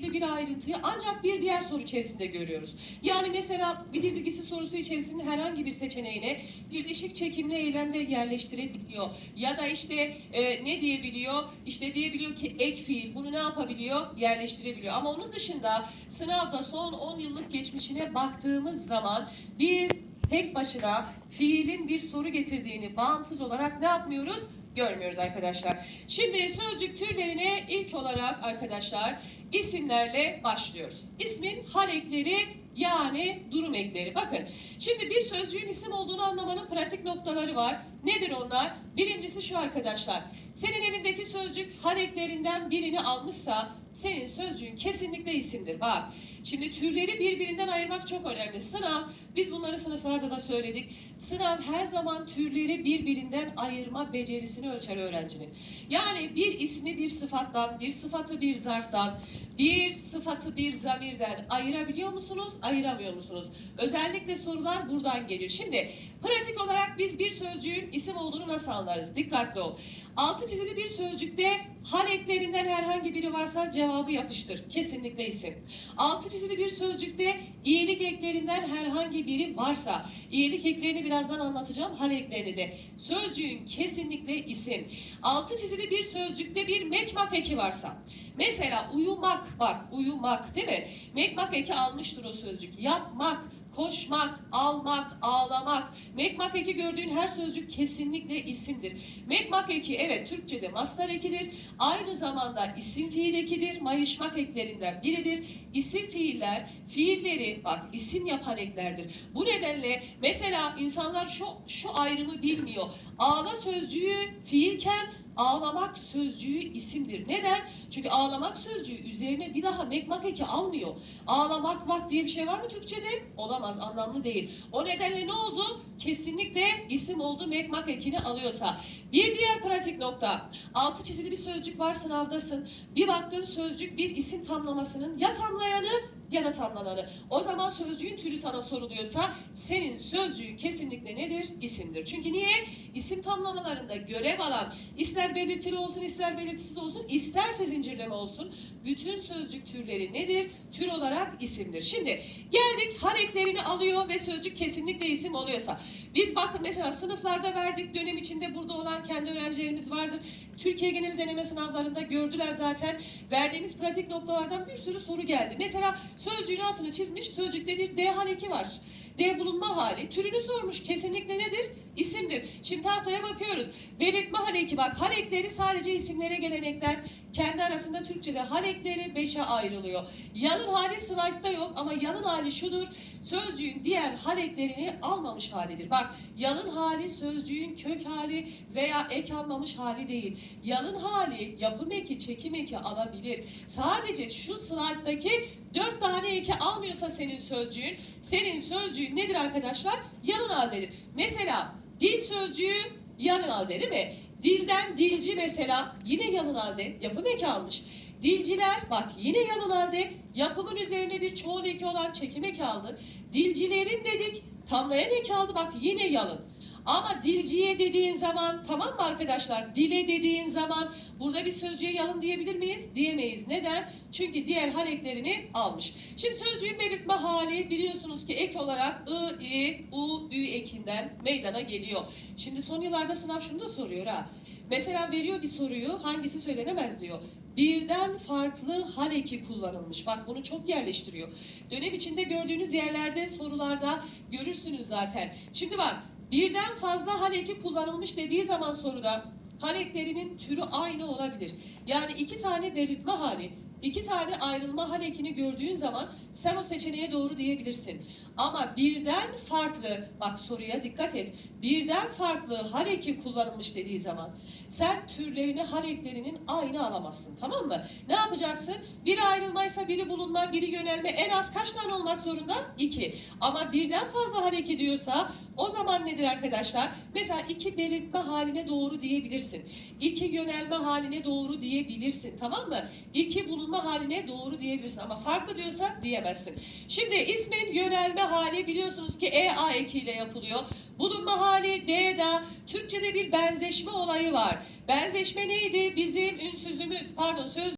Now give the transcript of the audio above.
ilgili bir ayrıntıyı ancak bir diğer soru içerisinde görüyoruz. Yani mesela bir dil bilgisi sorusu içerisinde herhangi bir seçeneğine birleşik çekimli eylem ve yerleştirebiliyor. Ya da işte e, ne diyebiliyor? İşte diyebiliyor ki ek fiil. Bunu ne yapabiliyor? Yerleştirebiliyor. Ama onun dışında sınavda son 10 yıllık geçmişine baktığımız zaman biz tek başına fiilin bir soru getirdiğini bağımsız olarak ne yapmıyoruz? Görmüyoruz arkadaşlar. Şimdi sözcük türlerine ilk olarak arkadaşlar isimlerle başlıyoruz. İsmin hal ekleri yani durum ekleri. Bakın şimdi bir sözcüğün isim olduğunu anlamanın pratik noktaları var. Nedir onlar? Birincisi şu arkadaşlar. Senin elindeki sözcük hal eklerinden birini almışsa senin sözcüğün kesinlikle isimdir. Bak şimdi türleri birbirinden ayırmak çok önemli. Sınav biz bunları sınıflarda da söyledik. Sınav her zaman türleri birbirinden ayırma becerisini ölçer öğrencinin. Yani bir ismi bir sıfattan, bir sıfatı bir zarftan, bir sıfatı bir zamirden ayırabiliyor musunuz? Ayıramıyor musunuz? Özellikle sorular buradan geliyor. Şimdi pratik olarak biz bir sözcüğün isim olduğunu nasıl anlarız? Dikkatli ol. Altı çizili bir sözcükte hal eklerinden herhangi biri varsa cevabı yapıştır. Kesinlikle isim. Altı çizili bir sözcükte iyilik eklerinden herhangi biri varsa, iyilik eklerini birazdan anlatacağım, hal eklerini de. Sözcüğün kesinlikle isim. Altı çizili bir sözcükte bir mekmak eki varsa, mesela uyumak, bak uyumak değil mi? Mekmak eki almıştır o sözcük. Yapmak, koşmak, almak, ağlamak. Mekmak eki gördüğün her sözcük kesinlikle isimdir. Mekmak eki evet Türkçe'de mastar ekidir. Aynı zamanda isim fiil ekidir. Mayışmak eklerinden biridir. İsim fiiller, fiilleri bak isim yapan eklerdir. Bu nedenle mesela insanlar şu şu ayrımı bilmiyor. Ağla sözcüğü fiilken ağlamak sözcüğü isimdir. Neden? Çünkü ağlamak sözcüğü üzerine bir daha mekmak eki almıyor. Ağlamak vak diye bir şey var mı Türkçe'de? Olamaz, anlamlı değil. O nedenle ne oldu? Kesinlikle isim oldu mekmak ekini alıyorsa. Bir diğer pratik nokta. Altı çizili bir sözcük var sınavdasın. Bir baktığın sözcük bir isim tamlamasının ya tamlayanı ya da tamlananı. O zaman sözcüğün türü sana soruluyorsa senin sözcüğün kesinlikle nedir? İsimdir. Çünkü niye? İsim tamlamalarında görev alan ister belirtili olsun ister belirtisiz olsun isterse zincirleme olsun bütün sözcük türleri nedir? Tür olarak isimdir. Şimdi geldik hal eklerini alıyor ve sözcük kesinlikle isim oluyorsa. Biz bakın mesela sınıflarda verdik dönem içinde burada olan kendi öğrencilerimiz vardır. Türkiye genel deneme sınavlarında gördüler zaten. Verdiğimiz pratik noktalardan bir sürü soru geldi. Mesela sözcüğün altını çizmiş sözcükte bir D hal eki var. D bulunma hali. Türünü sormuş. Kesinlikle nedir? İsimdir. Şimdi tahtaya bakıyoruz. Belirtme hal eki bak. Hal ekleri sadece isimlere gelen ekler. Kendi arasında Türkçe'de hal ekleri beşe ayrılıyor. Yanın hali slaytta yok ama yanın hali şudur. Sözcüğün diğer hal eklerini almamış halidir. Bak yanın hali sözcüğün kök hali veya ek almamış hali değil. Yanın hali yapım eki, çekim eki alabilir. Sadece şu slayttaki dört tane eki almıyorsa senin sözcüğün, senin sözcüğün nedir arkadaşlar? Yanın haldedir. Mesela dil sözcüğü yanın halde değil mi? Dilden dilci mesela yine yanın halde yapım eki almış. Dilciler bak yine yanın halde yapımın üzerine bir çoğul eki olan çekim eki aldı. Dilcilerin dedik tamlayan eki aldı bak yine yalın. Ama dilciye dediğin zaman tamam mı arkadaşlar? Dile dediğin zaman burada bir sözcüğe yalın diyebilir miyiz? Diyemeyiz. Neden? Çünkü diğer hal eklerini almış. Şimdi sözcüğün belirtme hali biliyorsunuz ki ek olarak ı, i, u, ü ekinden meydana geliyor. Şimdi son yıllarda sınav şunu da soruyor ha. Mesela veriyor bir soruyu hangisi söylenemez diyor. Birden farklı hal eki kullanılmış. Bak bunu çok yerleştiriyor. Dönem içinde gördüğünüz yerlerde sorularda görürsünüz zaten. Şimdi bak birden fazla hal eki kullanılmış dediği zaman soruda hal eklerinin türü aynı olabilir. Yani iki tane belirtme hali, iki tane ayrılma hal ekini gördüğün zaman sen o seçeneğe doğru diyebilirsin. Ama birden farklı, bak soruya dikkat et, birden farklı hal eki kullanılmış dediği zaman sen türlerini, hal eklerinin aynı alamazsın tamam mı? Ne yapacaksın? Biri ayrılmaysa biri bulunma, biri yönelme en az kaç tane olmak zorunda? İki. Ama birden fazla hal eki diyorsa o zaman nedir arkadaşlar? Mesela iki belirtme haline doğru diyebilirsin. İki yönelme haline doğru diyebilirsin tamam mı? İki bulunma haline doğru diyebilirsin ama farklı diyorsa diyemezsin. Şimdi ismin yönelme hali biliyorsunuz ki EA ekiyle yapılıyor. Bulunma hali D'da Türkçe'de bir benzeşme olayı var. Benzeşme neydi? Bizim ünsüzümüz pardon söz